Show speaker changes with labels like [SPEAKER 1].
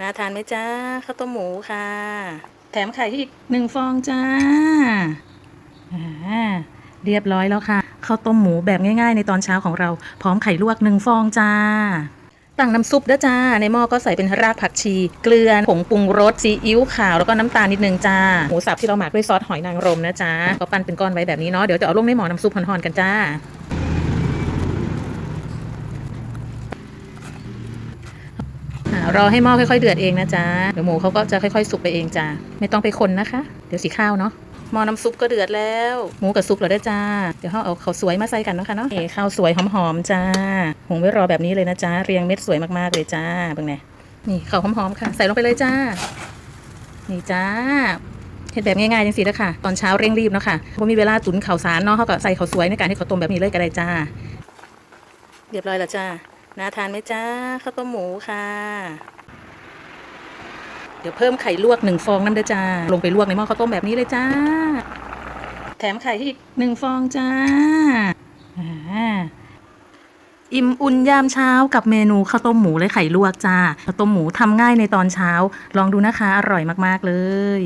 [SPEAKER 1] น่าทานไหมจ้าข้าวต้มหมูค่ะ แถมไข่อีกหนึ่งฟองจ้าอ่าเรียบร้อยแล้วค่ะข้าวต้มหมูแบบง่ายๆ ในตอนเช้าของเรา พร้อมไข่ลวกหนึ่งฟองจ้าตั้งน้ำซุปด้วยจ้า ในหม้อก็ใส่เป็นรากผักชี เกลือผงปรุงรสซีอิ๊วขาวแล้วก็น้ำตาลนิดนึงจ้าหมูสับที่เราหมักด้วยซอสหอยนางรมนะจ้าก็ปั้นเป็นก้อนไว้แบบนี้เนาะเดี๋ยวจะเอาลงในหม้อน้ำซุปห่อนๆกันจ้า อ่า รอให้หม้อค่อยๆเดือดเองนะจ๊ะเดี๋ยวหมูเขาก็จะค่อยๆสุกไปเองจ้าไม่ต้องไปคนนะคะ เดี๋ยวสีข้าวเนาะหม้อน้ำซุปก็เดือดแล้ว หมูกับซุปแล้วได้จ้า เดี๋ยวเขาเอาข้าวสวยมาใส่กันนะคะเนาะเข้าวสวยหอมๆจ้าหุงไว้รอแบบนี้เลยนะจ๊ะเรียงเม็ดสวยมากๆเลยจ้าเบิ่งไงนี่ข้าวหอมๆค่ะ ใส่ลงไปเลยจ้า นี่จ้าเห็ดแบบง่ายๆจังสินะค่ะ ตอนเช้าเร่งรีบเนาะค่ะเพราะมีเวลาตุ๋นข้าวสารเนาะเขาก็ใส่ข้าวสวยในการให้ข้าต้มแบบนี้เลยก็ได้จ้า เรียบร้อยแล้วจ้า น่าทานไหมจ้าข้าวต้มหมูค่ะ เดี๋ยวเพิ่มไข่ลวกหนึ่งฟองน้ำเด้อจ้า ลงไปลวกในหม้อข้าวต้มแบบนี้เลยจ้า แถมไข่อีกหนึ่งฟองจ้าอ่าอิ่มอุ่นยามเช้ากับเมนูข้าวต้มหมูและไข่ลวกจ้าข้าวต้มหมูทำง่ายในตอนเช้า ลองดูนะคะ อร่อยมากๆเลย